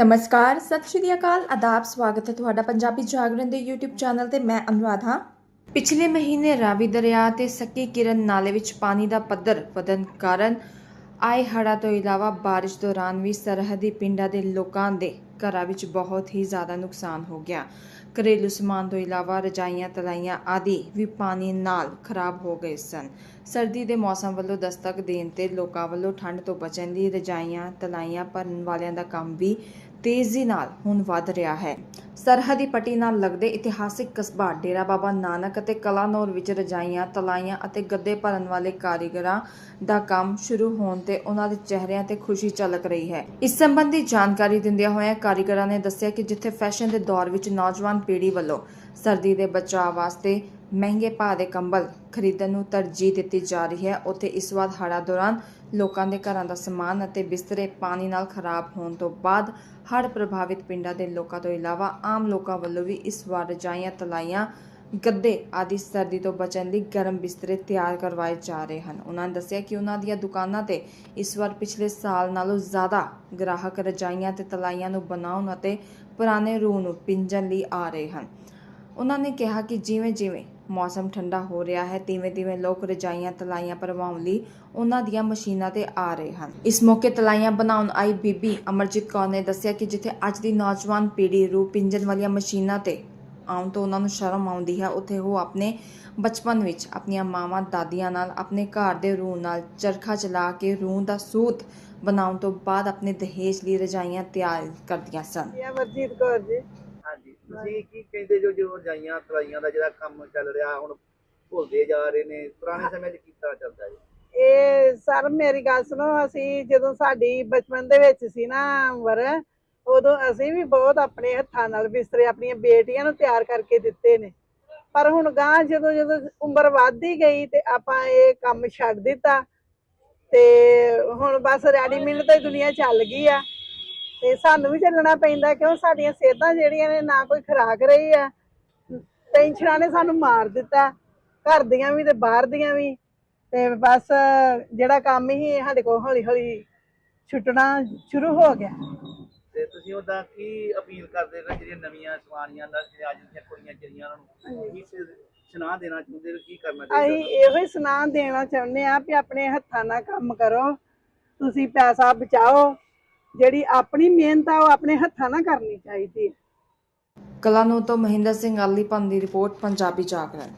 ਨਮਸਕਾਰ, ਸਤਿ ਸ਼੍ਰੀ ਅਕਾਲ, ਆਦਾਬ, ਸਵਾਗਤ ਹੈ ਤੁਹਾਡਾ ਪੰਜਾਬੀ ਜਾਗਰਣ ਦੇ YouTube ਚੈਨਲ ਤੇ ਮੈਂ ਅਨੁਰਾਧ। ਹਾਂ ਪਿਛਲੇ ਮਹੀਨੇ ਰਾਵੀ ਦਰਿਆ ਤੇ ਸੱਕੀ ਕਿਰਨ ਨਾਲੇ ਵਿੱਚ ਪਾਣੀ ਦਾ ਪੱਧਰ ਵਧਣ ਕਾਰਨ ਆਏ ਹੜ੍ਹਾਂ ਤੋਂ ਇਲਾਵਾ ਬਾਰਿਸ਼ ਦੌਰਾਨ ਵੀ ਸਰਹੱਦੀ ਪਿੰਡਾਂ ਦੇ ਲੋਕਾਂ ਦੇ ਘਰਾਂ ਵਿੱਚ ਬਹੁਤ ਹੀ ਜ਼ਿਆਦਾ ਨੁਕਸਾਨ ਹੋ ਗਿਆ। ਘਰੇਲੂ ਸਮਾਨ ਤੋਂ ਇਲਾਵਾ ਰਜਾਈਆਂ, ਤਲਾਈਆਂ ਆਦਿ ਵੀ ਪਾਣੀ ਨਾਲ ਖਰਾਬ ਹੋ ਗਏ ਸਨ। ਸਰਦੀ ਦੇ ਮੌਸਮ ਵੱਲੋਂ ਦਸਤਕ ਦੇਣ ਤੇ ਲੋਕਾਂ ਵੱਲੋਂ ਠੰਡ ਤੋਂ ਬਚਣ ਲਈ ਰਜਾਈਆਂ, ਤਲਾਈਆਂ ਭਰਨ ਵਾਲਿਆਂ ਦਾ ਕੰਮ ਵੀ ਤੇਜ਼ੀ ਨਾਲ ਹੁਣ ਵੱਧ ਰਿਹਾ ਹੈ। ਸਰਹੱਦੀ ਪੱਟੀ ਨਾਲ ਲੱਗਦੇ ਇਤਿਹਾਸਿਕ ਕਸਬਾ ਡੇਰਾ ਬਾਬਾ ਨਾਨਕ ਅਤੇ ਕਲਾਨੌਰ ਵਿੱਚ ਰਜਾਈਆਂ, ਤਲਾਈਆਂ ਅਤੇ ਗੱਦੇ ਭਰਨ ਵਾਲੇ ਕਾਰੀਗਰਾਂ ਦਾ ਕੰਮ ਸ਼ੁਰੂ ਹੋਣ ਤੇ ਉਹਨਾਂ ਦੇ ਚਿਹਰਿਆਂ ਤੇ ਖੁਸ਼ੀ ਝਲਕ ਰਹੀ ਹੈ। ਇਸ ਸੰਬੰਧੀ ਜਾਣਕਾਰੀ ਦਿੰਦਿਆਂ ਹੋਇਆਂ ਕਾਰੀਗਰਾਂ ਨੇ ਦੱਸਿਆ ਕਿ ਜਿੱਥੇ ਫੈਸ਼ਨ ਦੇ ਦੌਰ ਵਿੱਚ ਨੌਜਵਾਨ ਪੀੜ੍ਹੀ ਵੱਲੋਂ ਸਰਦੀ ਦੇ ਬਚਾਅ ਵਾਸਤੇ ਮਹਿੰਗੇ ਭਾਅ ਦੇ ਕੰਬਲ ਖਰੀਦਣ ਨੂੰ ਤਰਜੀਹ ਦਿੱਤੀ ਜਾ ਰਹੀ ਹੈ, ਉੱਥੇ ਇਸ ਵਾਰ ਹੜਾ ਦੌਰਾਨ ਲੋਕਾਂ ਦੇ ਘਰਾਂ ਦਾ ਸਮਾਨ ਅਤੇ ਬਿਸਤਰੇ ਪਾਣੀ ਨਾਲ ਖਰਾਬ ਹੋਣ ਤੋਂ ਬਾਅਦ ਹੜ੍ਹ ਪ੍ਰਭਾਵਿਤ ਪਿੰਡਾਂ ਦੇ ਲੋਕਾਂ ਤੋਂ ਇਲਾਵਾ ਆਮ ਲੋਕਾਂ ਵੱਲੋਂ ਵੀ ਇਸ ਵਾਰ ਰਜਾਈਆਂ, ਤਲਾਈਆਂ, ਗੱਦੇ ਆਦਿ ਸਰਦੀ ਤੋਂ ਬਚਣ ਲਈ ਗਰਮ ਬਿਸਤਰੇ ਤਿਆਰ ਕਰਵਾਏ ਜਾ ਰਹੇ ਹਨ। ਉਹਨਾਂ ਨੇ ਦੱਸਿਆ ਕਿ ਉਹਨਾਂ ਦੀਆਂ ਦੁਕਾਨਾਂ ਤੇ ਇਸ ਵਾਰ ਪਿਛਲੇ ਸਾਲ ਨਾਲੋਂ ਜ਼ਿਆਦਾ ਗ੍ਰਾਹਕ ਰਜਾਈਆਂ ਤੇ ਤਲਾਈਆਂ ਨੂੰ ਬਣਾਉਣ ਅਤੇ ਪੁਰਾਣੇ ਰੂਹ ਨੂੰ ਪਿੰਜਣ ਲਈ ਆ ਰਹੇ ਹਨ। ਉਹਨਾਂ ਨੇ ਕਿਹਾ ਕਿ ਜਿਵੇਂ ਜਿਵੇਂ ਮੌਸਮ ਠੰਡਾ ਹੋ ਰਿਹਾ ਹੈ, ਤਿਵੇਂ ਤਿਵੇਂ ਲੋਕ ਰਜਾਈਆਂ, ਤਲਾਈਆਂ ਭਰਵਾਉਣ ਲਈ ਉਹਨਾਂ ਦੀਆਂ ਮਸ਼ੀਨਾਂ ਤੇ ਆ ਰਹੇ ਹਨ। ਇਸ ਮੌਕੇ ਤਲਾਈਆਂ ਬਣਾਉਣ ਆਈ ਬੀਬੀ ਅਮਰਜੀਤ ਕੌਰ ਨੇ ਦੱਸਿਆ ਕਿ ਜਿੱਥੇ ਅੱਜ ਦੀ ਨੌਜਵਾਨ ਪੀੜ੍ਹੀ ਰੂ ਪਿੰਜਣ ਵਾਲੀਆਂ ਮਸ਼ੀਨਾਂ ਤੇ ਆਉਣ ਤੋਂ ਉਹਨਾਂ ਨੂੰ ਸ਼ਰਮ ਆਉਂਦੀ ਹੈ, ਉੱਥੇ ਉਹ ਆਪਣੇ ਬਚਪਨ ਵਿੱਚ ਆਪਣੀਆਂ ਮਾਵਾਂ, ਦਾਦੀਆਂ ਨਾਲ ਆਪਣੇ ਘਰ ਦੇ ਰੂਹ ਨਾਲ ਚਰਖਾ ਚਲਾ ਕੇ ਰੂਹ ਦਾ ਸੂਤ ਬਣਾਉਣ ਤੋਂ ਬਾਅਦ ਆਪਣੇ ਦਹੇਜ ਲਈ ਰਜਾਈਆਂ ਤਿਆਰ ਕਰਦੀਆਂ ਸਨ। ਇਹ ਅਮਰਜੀਤ ਕੌਰ ਜੀ। ਤੁਸੀਂ ਕੀ ਕਹਿੰਦੇ ਜੋ ਜੋ ਰਜਾਈਆਂ ਤਲਾਈਆਂ ਦਾ ਜਿਹੜਾ ਕੰਮ ਚੱਲ ਰਿਹਾ ਹੁਣ ਭੁੱਲਦੇ ਜਾ ਰਹੇ ਨੇ ਪੁਰਾਣੇ ਸਮੇਂ 'ਚ ਕੀਤਾ ਚੱਲਦਾ ਜੀ? ਇਹ ਸਰ ਮੇਰੀ ਗੱਲ ਸੁਣੋ ਅਸੀਂ ਜਦੋਂ ਸਾਡੀ ਬਚਪਨ ਦੇ ਵਿੱਚ ਸੀ ਨਾ ਉਮਰ ਉਦੋਂ ਅਸੀਂ ਵੀ ਬਹੁਤ ਆਪਣੇ ਹੱਥਾਂ ਨਾਲ ਬਿਸਤਰੇ ਆਪਣੀਆਂ ਬੇਟੀਆਂ ਨੂੰ ਤਿਆਰ ਕਰਕੇ ਦਿੱਤੇ ਨੇ। ਪਰ ਹੁਣ ਗਾਂ ਜਦੋਂ ਜਦੋਂ ਉਮਰ ਵੱਧਦੀ ਗਈ ਤੇ ਆਪਾਂ ਇਹ ਕੰਮ ਛੱਡ ਦਿੱਤਾ ਤੇ ਹੁਣ ਬਸ ਰੈਡੀਮੇਡ ਤੇ ਦੁਨੀਆ ਚੱਲ ਗਈ ਆ। ਤੇ ਸਾਨੂੰ ਵੀ ਚੱਲਣਾ ਪੈਂਦਾ ਕਿਉਂ ਸਾਡੀਆਂ ਸਿਹਤਾਂ ਜਿਹੜੀਆਂ ਨੇ ਨਾ ਕੋਈ ਖੁਰਾਕ ਰਹੀ ਆ ਟੈਨਸ਼ਨਾਂ ਨੇ ਸਾਨੂੰ ਮਾਰ ਦਿੱਤਾ ਘਰ ਦੀਆਂ ਵੀ ਤੇ ਬਾਹਰ ਦੀਆਂ ਵੀ। ਤੇ ਬਸ ਜਿਹੜਾ ਕੰਮ ਹੀ ਸਾਡੇ ਕੋਲ ਹੌਲੀ ਹੌਲੀ ਛੁੱਟਣਾ ਸ਼ੁਰੂ ਹੋ ਗਿਆ। ਤੇ ਤੁਸੀਂ ਉਹਦਾ ਕੀ ਅਪੀਲ ਕਰਦੇ ਹੋ ਜਿਹੜੀਆਂ ਨਵੀਆਂ ਸਵਾਰੀਆਂ ਦਾ ਜਿਹੜੇ ਅੱਜ ਦੀਆਂ ਕੁੜੀਆਂ ਉਹਨਾਂ ਨੂੰ ਕੀ ਸ- ਸੁਨਾਹ ਦੇਣਾ ਚਾਹੁੰਦੇ ਹੋ ਕੀ ਕਰਨਾ ਅਸੀਂ ਚਾਹੀਦਾ ਇਹੋ ਹੀ ਸੁਨਾਹ ਦੇਣਾ ਚਾਹੁੰਦੇ ਆ ਵੀ ਆਪਣੇ ਹੱਥਾਂ ਨਾਲ ਕੰਮ ਕਰੋ ਤੁਸੀਂ ਪੈਸਾ ਬਚਾਓ ਜਿਹੜੀ ਆਪਣੀ ਮਿਹਨਤ ਆ, ਉਹ ਆਪਣੇ ਹੱਥਾਂ ਨਾਲ ਕਰਨੀ ਚਾਹੀਦੀ ਹੈ। ਕਲਾਨੌਰ ਤੋਂ ਮਹਿੰਦਰ ਸਿੰਘ ਆਲੀਪਨ ਦੀ ਰਿਪੋਰਟ, ਪੰਜਾਬੀ ਜਾਗਰਣ।